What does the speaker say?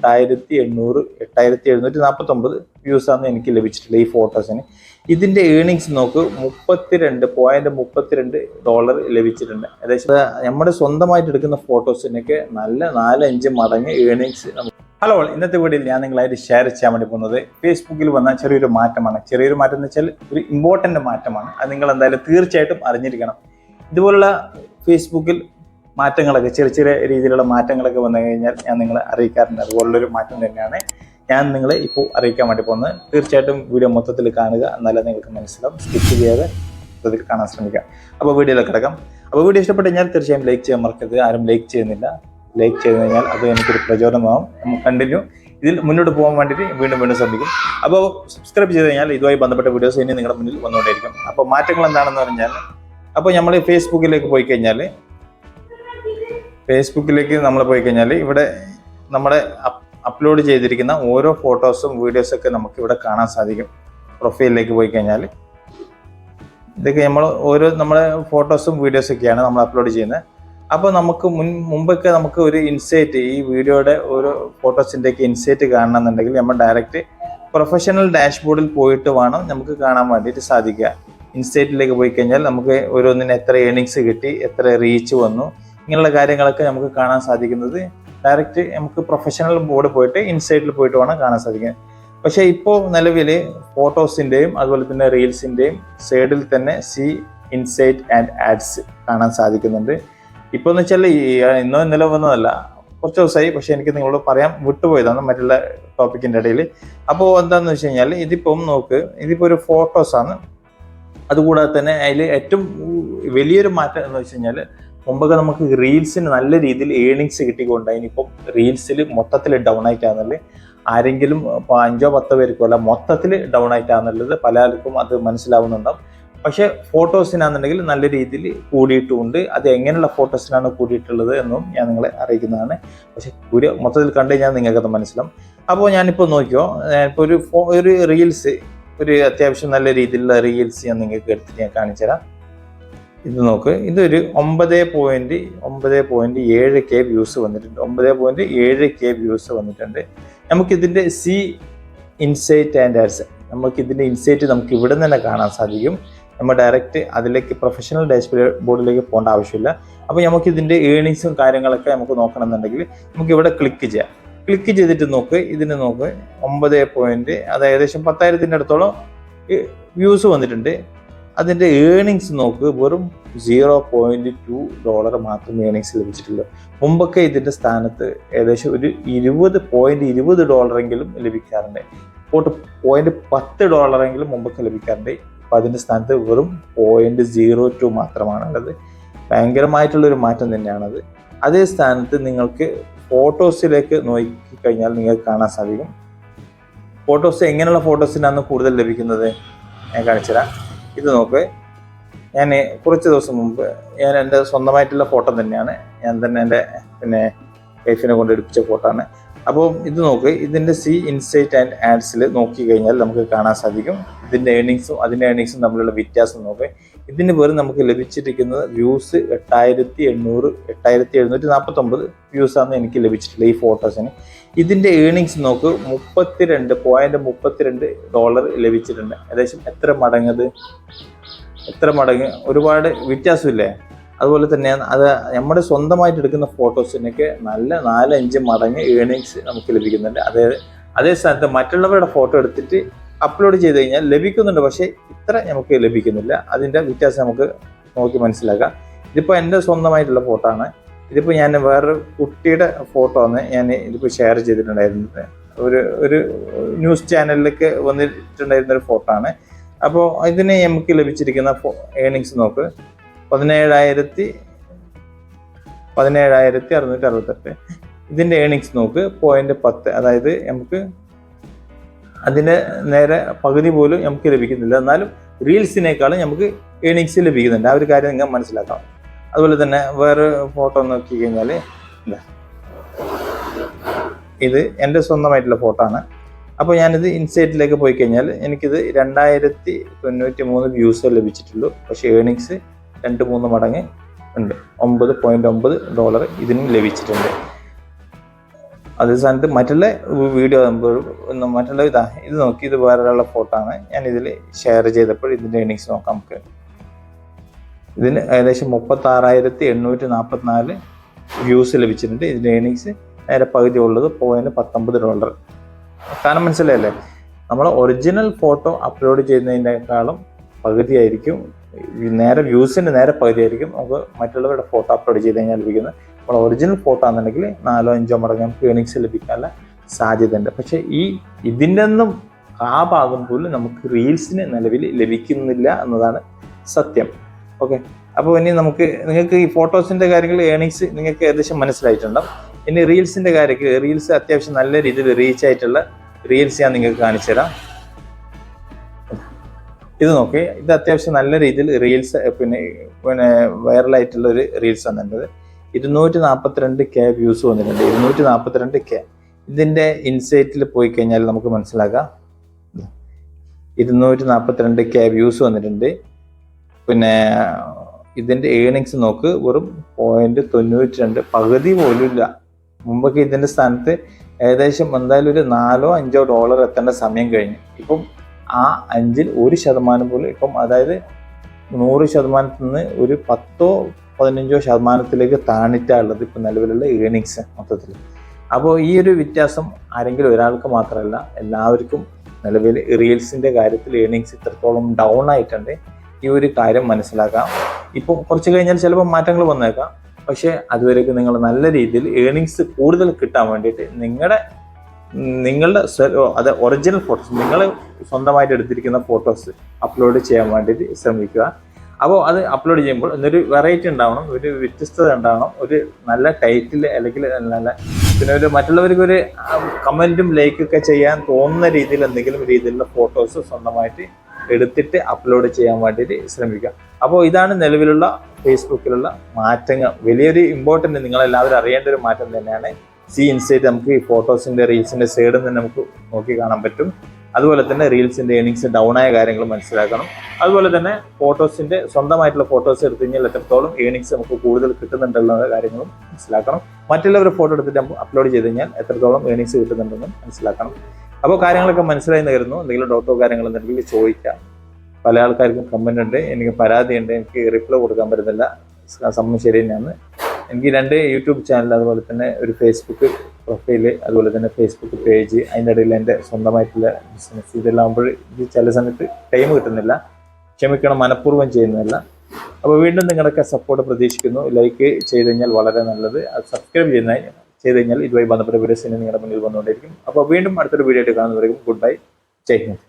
എട്ടായിരത്തി എണ്ണൂറ് എട്ടായിരത്തി എഴുന്നൂറ്റി നാൽപ്പത്തി ഒമ്പത് വ്യൂസാണ് എനിക്ക് ലഭിച്ചിട്ടുള്ളത് ഈ ഫോട്ടോസിന്. ഇതിന്റെ ഏണിങ്സ് നോക്ക് മുപ്പത്തിരണ്ട് പോയിന്റ് മുപ്പത്തിരണ്ട് ഡോളർ ലഭിച്ചിട്ടുണ്ട്. ഏകദേശം നമ്മുടെ സ്വന്തമായിട്ട് എടുക്കുന്ന ഫോട്ടോസിനൊക്കെ നല്ല നാലഞ്ച് മടങ്ങ് ഏണിങ്സ് ഹലോ ഇന്നത്തെ വീഡിയോയിൽ ഞാൻ നിങ്ങളായിട്ട് ഷെയർ ചെയ്യാൻ വേണ്ടി പോകുന്നത് ഫേസ്ബുക്കിൽ വന്ന ചെറിയൊരു മാറ്റമാണ്. ചെറിയൊരു മാറ്റം എന്ന് വെച്ചാൽ ഒരു ഇമ്പോർട്ടന്റ് മാറ്റമാണ്. അത് നിങ്ങൾ എന്തായാലും തീർച്ചയായിട്ടും അറിഞ്ഞിരിക്കണം. ഇതുപോലുള്ള ഫേസ്ബുക്കിൽ മാറ്റങ്ങളൊക്കെ ചെറിയ ചെറിയ രീതിയിലുള്ള മാറ്റങ്ങളൊക്കെ വന്നു കഴിഞ്ഞാൽ ഞാൻ നിങ്ങളെ അറിയിക്കാറുണ്ട്. അതുപോലുള്ളൊരു മാറ്റം തന്നെയാണ് ഞാൻ നിങ്ങളെ ഇപ്പോൾ അറിയിക്കാൻ വേണ്ടി പോകുന്നത്. തീർച്ചയായിട്ടും വീഡിയോ മൊത്തത്തിൽ കാണുക എന്നാലേ നിങ്ങൾക്ക് മനസ്സിലാവും. സ്കിപ്പ് ചെയ്യാതെ മൊത്തത്തിൽ കാണാൻ ശ്രമിക്കാം അപ്പോൾ വീഡിയോയിലേക്ക് കിടക്കാം. അപ്പോൾ വീഡിയോ ഇഷ്ടപ്പെട്ട് കഴിഞ്ഞാൽ തീർച്ചയായും ലൈക്ക് ചെയ്യാൻ മറക്കരുത്. ആരും ലൈക്ക് ചെയ്യുന്നില്ല. ലൈക്ക് ചെയ്ത് കഴിഞ്ഞാൽ അത് എനിക്കൊരു പ്രചോദനമാവും. നമുക്ക് കണ്ടിന്യൂ ഇതിൽ മുന്നോട്ട് പോകാൻ വേണ്ടിയിട്ട് വീണ്ടും വീണ്ടും ശ്രമിക്കും അപ്പോൾ സബ്സ്ക്രൈബ് ചെയ്ത് കഴിഞ്ഞാൽ ഇതുമായി ബന്ധപ്പെട്ട വീഡിയോസ് ഇനി നിങ്ങളുടെ മുന്നിൽ വന്നുകൊണ്ടിരിക്കും അപ്പോൾ മാറ്റങ്ങൾ എന്താണെന്ന് പറഞ്ഞാൽ അപ്പോൾ നമ്മൾ ഫേസ്ബുക്കിലേക്ക് പോയി കഴിഞ്ഞാൽ ഫേസ്ബുക്കിലേക്ക് നമ്മൾ പോയി കഴിഞ്ഞാൽ ഇവിടെ നമ്മുടെ അപ്ലോഡ് ചെയ്തിരിക്കുന്ന ഓരോ ഫോട്ടോസും വീഡിയോസൊക്കെ നമുക്ക് ഇവിടെ കാണാൻ സാധിക്കും. പ്രൊഫൈലിലേക്ക് പോയി കഴിഞ്ഞാൽ ഇതൊക്കെ നമ്മൾ ഓരോ നമ്മുടെ ഫോട്ടോസും വീഡിയോസൊക്കെയാണ് നമ്മൾ അപ്ലോഡ് ചെയ്യുന്നത്. അപ്പോൾ നമുക്ക് മുൻ മുമ്പൊക്കെ നമുക്ക് ഒരു ഇൻസൈറ്റ് ഈ വീഡിയോയുടെ ഓരോ ഫോട്ടോസിന്റെ ഒക്കെ ഇൻസൈറ്റ് കാണണമെന്നുണ്ടെങ്കിൽ നമ്മൾ ഡയറക്റ്റ് പ്രൊഫഷണൽ ഡാഷ്ബോർഡിൽ പോയിട്ട് വേണം നമുക്ക് കാണാൻ വേണ്ടിയിട്ട് സാധിക്കുക. ഇൻസൈറ്റിലേക്ക് പോയി കഴിഞ്ഞാൽ നമുക്ക് ഓരോന്നിന് എത്ര ഏണിങ്സ് കിട്ടി എത്ര റീച്ച് വന്നു ഇങ്ങനെയുള്ള കാര്യങ്ങളൊക്കെ നമുക്ക് കാണാൻ സാധിക്കുന്നത്. ഡയറക്റ്റ് നമുക്ക് പ്രൊഫഷണൽ ബോർഡ് പോയിട്ട് ഇൻസൈറ്റിൽ പോയിട്ട് വേണം കാണാൻ സാധിക്കുന്നത് പക്ഷേ ഇപ്പോൾ നിലവിൽ ഫോട്ടോസിന്റെയും അതുപോലെ തന്നെ റീൽസിന്റെയും സൈഡിൽ തന്നെ സി ഇൻസൈറ്റ് ആൻഡ് ആഡ്സ് കാണാൻ സാധിക്കുന്നുണ്ട്. ഇപ്പോൾ എന്ന് വെച്ചാൽ ഈ ഇന്നോ ഇന്നലെ വന്നതല്ല കുറച്ച് ദിവസമായി. പക്ഷേ എനിക്ക് നിങ്ങളോട് പറയാൻ വിട്ടുപോയതാണ് മറ്റുള്ള ടോപ്പിക്കിന്റെ ഇടയിൽ അപ്പോൾ എന്താണെന്ന് വെച്ച് കഴിഞ്ഞാൽ ഇതിപ്പം നോക്ക് ഇതിപ്പോൾ ഒരു ഫോട്ടോസാണ് അതുകൂടാതെ തന്നെ അതിൽ ഏറ്റവും വലിയൊരു മാറ്റം എന്ന് വെച്ച് കഴിഞ്ഞാൽ മുമ്പൊക്കെ നമുക്ക് റീൽസിന് നല്ല രീതിയിൽ ഏണിങ്സ് കിട്ടിക്കൊണ്ട് ഇനിയിപ്പം റീൽസിൽ മൊത്തത്തിൽ ഡൗൺ ആയിട്ടാണെന്നുള്ളത് ആരെങ്കിലും ഇപ്പോൾ അഞ്ചോ പത്തോ പേർക്കോ അല്ല മൊത്തത്തിൽ ഡൗൺ ആയിട്ടാണെന്നുള്ളത് പലർക്കും അത് മനസ്സിലാവുന്നുണ്ടാവും. പക്ഷേ ഫോട്ടോസിനാണെന്നുണ്ടെങ്കിൽ നല്ല രീതിയിൽ കൂടിയിട്ടുമുണ്ട് അത് എങ്ങനെയുള്ള ഫോട്ടോസിനാണ് കൂടിയിട്ടുള്ളത് എന്നും ഞാൻ നിങ്ങളെ അറിയിക്കുന്നതാണ്. പക്ഷേ ഒരു മൊത്തത്തിൽ കണ്ടു കഴിഞ്ഞാൽ നിങ്ങൾക്കത് മനസ്സിലാവും. അപ്പോൾ ഞാനിപ്പോൾ നോക്കിയോ ഇപ്പോൾ ഒരു ഫോ ഒരു റീൽസ് ഒരു അത്യാവശ്യം നല്ല രീതിയിലുള്ള റീൽസ് ഞാൻ നിങ്ങൾക്ക് എടുത്തിട്ട് ഞാൻ കാണിച്ചു തരാം ഇത് നോക്ക്. ഇതൊരു ഒമ്പത് പോയിന്റ് ഒമ്പത് പോയിന്റ് ഏഴ് കെ വ്യൂസ് വന്നിട്ടുണ്ട്. ഒമ്പത് പോയിന്റ് ഏഴ് കെ വ്യൂസ് വന്നിട്ടുണ്ട്. നമുക്കിതിന്റെ സി ഇൻസൈറ്റ് ആൻഡ് ആഡ്സ് നമുക്ക് ഇതിന്റെ ഇൻസൈറ്റ് നമുക്ക് ഇവിടെ തന്നെ കാണാൻ സാധിക്കും. നമ്മൾ ഡയറക്റ്റ് അതിലേക്ക് പ്രൊഫഷണൽ ഡാഷ് ബോർഡിലേക്ക് പോകേണ്ട ആവശ്യമില്ല. അപ്പോൾ നമുക്ക് ഇതിന്റെ ഏണിങ്സും കാര്യങ്ങളൊക്കെ നമുക്ക് നോക്കണമെന്നുണ്ടെങ്കിൽ നമുക്ക് ഇവിടെ ക്ലിക്ക് ചെയ്യാം. ക്ലിക്ക് ചെയ്തിട്ട് നോക്ക്. ഇതിന് നോക്ക്. ഒമ്പത് പോയിന്റ് അത് ഏകദേശം പത്തായിരത്തിന്റെ അടുത്തോളം വ്യൂസ് വന്നിട്ടുണ്ട്. അതിന്റെ ഏണിങ്സ് നോക്ക് വെറും സീറോ പോയിന്റ് ടു ഡോളർ മാത്രം ഏണിങ്സ് ലഭിച്ചിട്ടുള്ളൂ. മുമ്പൊക്കെ ഇതിന്റെ സ്ഥാനത്ത് ഏകദേശം ഒരു ഇരുപത് പോയിന്റ് ഇരുപത് ഡോളറെങ്കിലും ലഭിക്കാറുണ്ട്. പോട്ട് പോയിന്റ് പത്ത് ഡോളറെങ്കിലും മുമ്പൊക്കെ ലഭിക്കാറുണ്ട്. അപ്പോൾ അതിന്റെ സ്ഥാനത്ത് വെറും പോയിന്റ് സീറോ ടു ഉള്ളത് ഭയങ്കരമായിട്ടുള്ളൊരു മാറ്റം തന്നെയാണത്. അതേ സ്ഥാനത്ത് നിങ്ങൾക്ക് ഫോട്ടോസിലേക്ക് നോക്കിക്കഴിഞ്ഞാൽ നിങ്ങൾക്ക് കാണാൻ സാധിക്കും. ഫോട്ടോസ് എങ്ങനെയുള്ള ഫോട്ടോസിനാണ് കൂടുതൽ ലഭിക്കുന്നത്? ഞാൻ കാണിച്ചുതരാം. ഇത് നോക്ക്. ഞാൻ കുറച്ച് ദിവസം മുമ്പ് ഞാൻ എന്റെ സ്വന്തമായിട്ടുള്ള ഫോട്ടോ തന്നെയാണ്. ഞാൻ തന്നെ എന്റെ പിന്നെ വൈഫിനെ കൊണ്ട് എടുപ്പിച്ച ഫോട്ടോ ആണ് അപ്പോൾ ഇത് നോക്ക് ഇതിന്റെ സി ഇൻസൈറ്റ് ആൻഡ് ആഡ്സിൽ നോക്കി കഴിഞ്ഞാൽ നമുക്ക് കാണാൻ സാധിക്കും. ഇതിന്റെ ഏണിങ്സും അതിന്റെ ഏണിങ്സും തമ്മിലുള്ള വ്യത്യാസം നോക്ക്. ഇതിന് വെറും നമുക്ക് ലഭിച്ചിരിക്കുന്നത് വ്യൂസ് എട്ടായിരത്തി എണ്ണൂറ് എട്ടായിരത്തി എഴുന്നൂറ്റി നാൽപ്പത്തൊമ്പത് വ്യൂസാണ് എനിക്ക് ലഭിച്ചിട്ടുള്ളത് ഈ ഫോട്ടോസിന്. ഇതിന്റെ ഏണിങ്സ് നോക്ക് മുപ്പത്തിരണ്ട് പോയിന്റ് മുപ്പത്തിരണ്ട് ഡോളർ ലഭിച്ചിട്ടുണ്ട്. ഏകദേശം എത്ര മടങ്ങത് എത്ര മടങ്ങ്? ഒരുപാട് വ്യത്യാസമില്ലേ? അതുപോലെ തന്നെ അത് നമ്മുടെ സ്വന്തമായിട്ട് എടുക്കുന്ന ഫോട്ടോസിനൊക്കെ നല്ല നാലഞ്ച് മടങ്ങ് ഏണിങ്സ് നമുക്ക് ലഭിക്കുന്നുണ്ട്. അതേ അതേ സ്ഥാനത്ത് മറ്റുള്ളവരുടെ ഫോട്ടോ എടുത്തിട്ട് അപ്ലോഡ് ചെയ്ത് കഴിഞ്ഞാൽ ലഭിക്കുന്നുണ്ട്. പക്ഷേ ഇത്ര നമുക്ക് ലഭിക്കുന്നില്ല. അതിന്റെ വ്യത്യാസം നമുക്ക് നോക്കി മനസ്സിലാക്കാം. ഇതിപ്പോൾ എന്റെ സ്വന്തമായിട്ടുള്ള ഫോട്ടോ ആണ്. ഇതിപ്പോൾ ഞാൻ വേറൊരു കുട്ടിയുടെ ഫോട്ടോ ആണ് ഞാൻ ഇതിപ്പോൾ ഷെയർ ചെയ്തിട്ടുണ്ടായിരുന്നത്. ഒരു ഒരു ന്യൂസ് ചാനലിലേക്ക് വന്നിട്ടുണ്ടായിരുന്ന ഒരു ഫോട്ടോ ആണ്. അപ്പോൾ ഇതിന് നമുക്ക് ലഭിച്ചിരിക്കുന്ന ഏണിങ്സ് നോക്ക്. പതിനേഴായിരത്തി പതിനേഴായിരത്തി അറുന്നൂറ്റി അറുപത്തെട്ട്. ഇതിന്റെ ഏണിങ്സ് നോക്ക് പോയിന്റ് പത്ത്. അതായത് നമുക്ക് അതിന്റെ നേരെ പകുതി പോലും നമുക്ക് ലഭിക്കുന്നില്ല. എന്നാലും റീൽസിനേക്കാളും നമുക്ക് ഏണിങ്സ് ലഭിക്കുന്നുണ്ട്. ആ ഒരു കാര്യം നിങ്ങൾ മനസ്സിലാക്കാം അതുപോലെ തന്നെ വേറെ ഫോട്ടോ നോക്കി കഴിഞ്ഞാൽ ഇതാ. എന്റെ സ്വന്തമായിട്ടുള്ള ഫോട്ടോ ആണ്. അപ്പോൾ ഞാനിത് ഇൻസൈറ്റിലേക്ക് പോയി കഴിഞ്ഞാൽ എനിക്കിത് രണ്ടായിരത്തി തൊണ്ണൂറ്റി മൂന്ന് വ്യൂസ് ലഭിച്ചിട്ടുള്ളൂ. പക്ഷേ ഏണിങ്സ് രണ്ട് മൂന്ന് മടങ്ങ് ഉണ്ട്. ഒമ്പത് പോയിന്റ് ഒമ്പത് ഡോളർ ഇതിനും ലഭിച്ചിട്ടുണ്ട്. അതേ സ്ഥാനത്ത് മറ്റുള്ള വീഡിയോ മറ്റുള്ള ഇതാ ഇത് നോക്കി ഇത് വേറൊരാളുടെ ഫോട്ടോ ആണ്. ഞാൻ ഇതിൽ ഷെയർ ചെയ്തപ്പോൾ ഇതിന്റെ ഏണിങ്സ് നോക്കാം നമുക്ക്. ഇതിന് ഏകദേശം മുപ്പത്തി ആറായിരത്തി എണ്ണൂറ്റി നാൽപ്പത്തിനാല് വ്യൂസ് ലഭിച്ചിട്ടുണ്ട്. ഇതിന്റെ ഏണിങ്സ് നേരെ പകുതി ഉള്ളത് പോയിന്റ് പത്തൊമ്പത് ഡോളർ കാരണം മനസ്സിലായല്ലേ? നമ്മൾ ഒറിജിനൽ ഫോട്ടോ അപ്ലോഡ് ചെയ്യുന്നതിനേക്കാളും പകുതിയായിരിക്കും നേരെ വ്യൂസിന്റെ നേരെ പകുതിയായിരിക്കും നമുക്ക് മറ്റുള്ളവരുടെ ഫോട്ടോ അപ്ലോഡ് ചെയ്ത് കഴിഞ്ഞാൽ ലഭിക്കുന്നത്. നമ്മൾ ഒറിജിനൽ ഫോട്ടോ ആണെന്നുണ്ടെങ്കിൽ നാലോ അഞ്ചോ മടങ്ങ് നമുക്ക് ഏണിങ്സ് ലഭിക്കാനുള്ള സാധ്യതയുണ്ട്. പക്ഷേ ഈ ഇതിന്റെ ഒന്നും ആ ഭാഗം പോലും നമുക്ക് റീൽസിന് നിലവിൽ ലഭിക്കുന്നില്ല എന്നതാണ് സത്യം. ഓക്കെ അപ്പോൾ ഇനി നമുക്ക് നിങ്ങൾക്ക് ഈ ഫോട്ടോസിന്റെ കാര്യങ്ങൾ ഏണിങ്സ് നിങ്ങൾക്ക് ഏകദേശം മനസ്സിലായിട്ടുണ്ടാവും. ഇനി റീൽസിന്റെ കാര്യത്തിൽ റീൽസ് അത്യാവശ്യം നല്ല രീതിയിൽ റീച്ച് ആയിട്ടുള്ള റീൽസ് ഞാൻ നിങ്ങൾക്ക് കാണിച്ചു തരാം. ഇത് നോക്കി ഇത് അത്യാവശ്യം നല്ല രീതിയിൽ റീൽസ് പിന്നെ പിന്നെ വൈറലായിട്ടുള്ള ഒരു റീൽസ് വന്നിട്ടുണ്ട് ഇരുന്നൂറ്റി നാൽപ്പത്തിരണ്ട് കെ വ്യൂസ് വന്നിട്ടുണ്ട്. ഇരുന്നൂറ്റി നാൽപ്പത്തിരണ്ട് കെ. ഇതിന്റെ ഇൻസൈറ്റിൽ പോയി കഴിഞ്ഞാൽ നമുക്ക് മനസ്സിലാക്കാം. ഇരുന്നൂറ്റി നാൽപ്പത്തിരണ്ട് കെ വ്യൂസ് വന്നിട്ടുണ്ട്. പിന്നെ ഇതിന്റെ ഏണിങ്സ് നോക്ക്. വെറും പോയിന്റ് തൊണ്ണൂറ്റി രണ്ട് പകുതി പോലും ഇല്ല. മുമ്പൊക്കെ ഇതിന്റെ സ്ഥാനത്ത് ഏകദേശം എന്തായാലും ഒരു നാലോ അഞ്ചോ ഡോളർ എത്തേണ്ട സമയം കഴിഞ്ഞു. ഇപ്പം ആ അഞ്ചിൽ ഒരു ശതമാനം പോലും ഇപ്പം അതായത് നൂറ് ശതമാനത്തിൽ നിന്ന് ഒരു പത്തോ പതിനഞ്ചോ ശതമാനത്തിലേക്ക് താണിട്ടാണുള്ളത് ഇപ്പം നിലവിലുള്ള ഏണിങ്സ് മൊത്തത്തിൽ. അപ്പോൾ ഈ ഒരു വ്യത്യാസം ആരെങ്കിലും ഒരാൾക്ക് മാത്രമല്ല എല്ലാവർക്കും നിലവിൽ റീൽസിന്റെ കാര്യത്തിൽ ഏണിങ്സ് ഇത്രത്തോളം ഡൗൺ ആയിട്ടുണ്ട്. ഈ ഒരു കാര്യം മനസ്സിലാക്കാം. ഇപ്പം കുറച്ച് കഴിഞ്ഞാൽ ചിലപ്പോൾ മാറ്റങ്ങൾ വന്നേക്കാം. പക്ഷേ അതുവരേക്ക് നിങ്ങൾ നല്ല രീതിയിൽ ഏണിങ്സ് കൂടുതൽ കിട്ടാൻ വേണ്ടിയിട്ട് നിങ്ങളുടെ നിങ്ങളുടെ അത് ഒറിജിനൽ ഫോട്ടോസ് നിങ്ങൾ സ്വന്തമായിട്ട് എടുത്തിരിക്കുന്ന ഫോട്ടോസ് അപ്ലോഡ് ചെയ്യാൻ വേണ്ടിയിട്ട് ശ്രമിക്കുക. അപ്പോൾ അത് അപ്ലോഡ് ചെയ്യുമ്പോൾ ഇന്നൊരു വെറൈറ്റി ഉണ്ടാവണം ഒരു വ്യത്യസ്തത ഉണ്ടാവണം ഒരു നല്ല ടൈറ്റിൽ അല്ലെങ്കിൽ നല്ല പിന്നെ ഒരു മറ്റുള്ളവർക്ക് ഒരു കമന്റും ലൈക്കൊക്കെ ചെയ്യാൻ തോന്നുന്ന രീതിയിൽ എന്തെങ്കിലും രീതിയിലുള്ള ഫോട്ടോസ് സ്വന്തമായിട്ട് എടുത്തിട്ട് അപ്ലോഡ് ചെയ്യാൻ വേണ്ടിയിട്ട് ശ്രമിക്കുക. അപ്പോൾ ഇതാണ് നിലവിലുള്ള ഫേസ്ബുക്കിലുള്ള മാറ്റങ്ങൾ. വലിയൊരു ഇമ്പോർട്ടന്റ് നിങ്ങളെല്ലാവരും അറിയേണ്ട ഒരു മാറ്റം തന്നെയാണ്. സി ഇൻസൈറ്റ് നമുക്ക് ഈ ഫോട്ടോസിന്റെ റീൽസിന്റെ സൈഡിൽ നിന്ന് നമുക്ക് നോക്കി കാണാൻ പറ്റും. അതുപോലെ തന്നെ റീൽസിന്റെ ഏണിങ്സ് ഡൗൺ ആയ കാര്യങ്ങൾ മനസ്സിലാക്കണം. അതുപോലെ തന്നെ ഫോട്ടോസിന്റെ സ്വന്തമായിട്ടുള്ള ഫോട്ടോസ് എടുത്തു കഴിഞ്ഞാൽ എത്രത്തോളം ഏണിങ്സ് നമുക്ക് കൂടുതൽ കിട്ടുന്നുണ്ടുള്ള കാര്യങ്ങളും മനസ്സിലാക്കണം. മറ്റുള്ളവർ ഫോട്ടോ എടുത്തിട്ട് അപ്ലോഡ് ചെയ്ത് കഴിഞ്ഞാൽ എത്രത്തോളം ഏണിങ്സ് കിട്ടുന്നുണ്ടെന്നും മനസ്സിലാക്കണം. അപ്പോൾ കാര്യങ്ങളൊക്കെ മനസ്സിലായി നേരുന്നു എന്തെങ്കിലും ഡൗട്ടോ കാര്യങ്ങൾ എന്തെങ്കിലും ചോദിക്കാം. പല ആൾക്കാർക്കും കമന്റ് ഉണ്ട്. എനിക്ക് പരാതിയുണ്ട്. എനിക്ക് റിപ്ലൈ കൊടുക്കാൻ പറ്റുന്നില്ല. സംഭവം ശരി തന്നെയാണ് എനിക്ക് രണ്ട് യൂട്യൂബ് ചാനൽ അതുപോലെ തന്നെ ഒരു ഫേസ്ബുക്ക് പ്രൊഫൈൽ അതുപോലെ തന്നെ ഫേസ്ബുക്ക് പേജ് അതിന്റെ ഇടയിൽ എന്റെ സ്വന്തമായിട്ടുള്ള ബിസിനസ് ഇതെല്ലാം ആകുമ്പോൾ ഇത് ചില സമയത്ത് ടൈം കിട്ടുന്നില്ല. ക്ഷമിക്കണം മനഃപൂർവം ചെയ്യുന്നതല്ല അപ്പോൾ വീണ്ടും നിങ്ങളുടെയൊക്കെ സപ്പോർട്ട് പ്രതീക്ഷിക്കുന്നു. ലൈക്ക് ചെയ്ത് കഴിഞ്ഞാൽ വളരെ നല്ലത്. അത് സബ്സ്ക്രൈബ് ചെയ്യുന്ന ചെയ്ത് കഴിഞ്ഞാൽ ഇതുമായി ബന്ധപ്പെട്ട വീഡിയോസ് തന്നെ നിങ്ങളുടെ മുന്നിൽ വന്നുകൊണ്ടിരിക്കും അപ്പോൾ വീണ്ടും അടുത്തൊരു വീഡിയോ ആയിട്ട് കാണുന്നവരെയും ഗുഡ് ബൈ ജയ് ഹിന്ദ്.